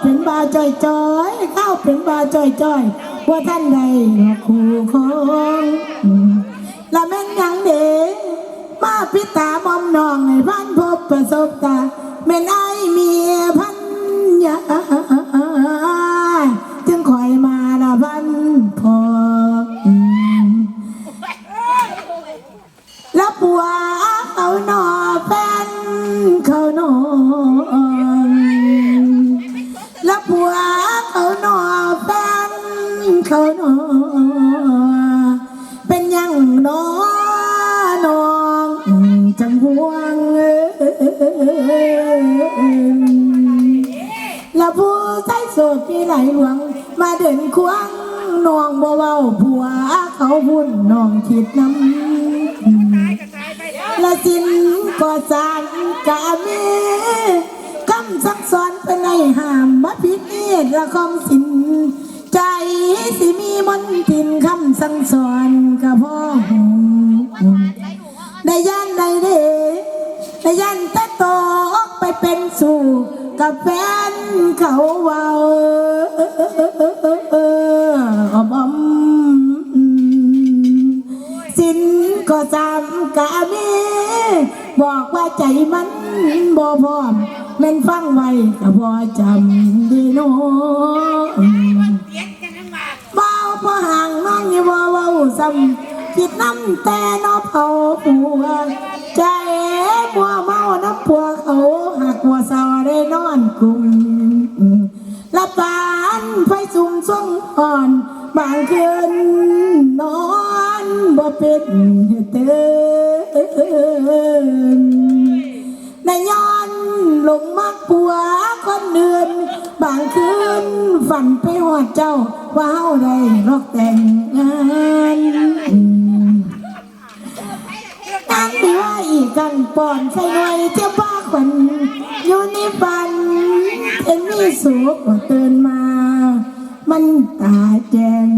เป็นบาจ่อยจ่อยเข้าเป็นบาจ่อยจ่อยว่าท่านใดหรอกคู่ของละแม่นยังเด้มาพิตามอมนองให้พันพบประสบตาแม่นไอเมียพันยาจึงคอยมาละพันพอแล้วปัวเขาหนอแฟนเขาหนอ แล้วปัวเขาหนอแฟนเขาหนอเป็นยังหนอนองจังห่วงเอ้ยแล้วผู้ใจโสดที่ไหลหลวง มาเดินควงนองบ่เว้าผัวเขาพุ่นนองคิดน้ำละสินก็สานกาเมคำสั่งสอนเป็นในห้าม บ่ผิดเอียดละคองสิน ใจสิมีมนตินคำสั่งสอนกับพ่อหูได้ย่านใดเด้ได้ย่านแต่ตอกไปเป็นสู่กับแฟนเขาเว้าอมอมสินก็จำกะเมบอกว่าใจมันบ่พร้อม แม่นฟังไว้ก็บ่จำดีโนเบาพอห่างน้องอย่าบ่เว้าซ้ำคิดน้ำแต่นอเผาผัวใจบัวเมาน้ำผัวเขาหักหัวเสาได้นอนกลุ่มละปานไฟสุ่มส่งอ่อนบางคืนนอนบ่เป็นเตือน บางคืนฝันไปหอดเจ้าว่าเฮาได้รอกแต่งงานตั้งดีว่าอีกกันปอนใส่หน่อยเจ้าบ้าขวัญอยู่ในฝันเอ็นมีสุขตื่นมา มันตาแจง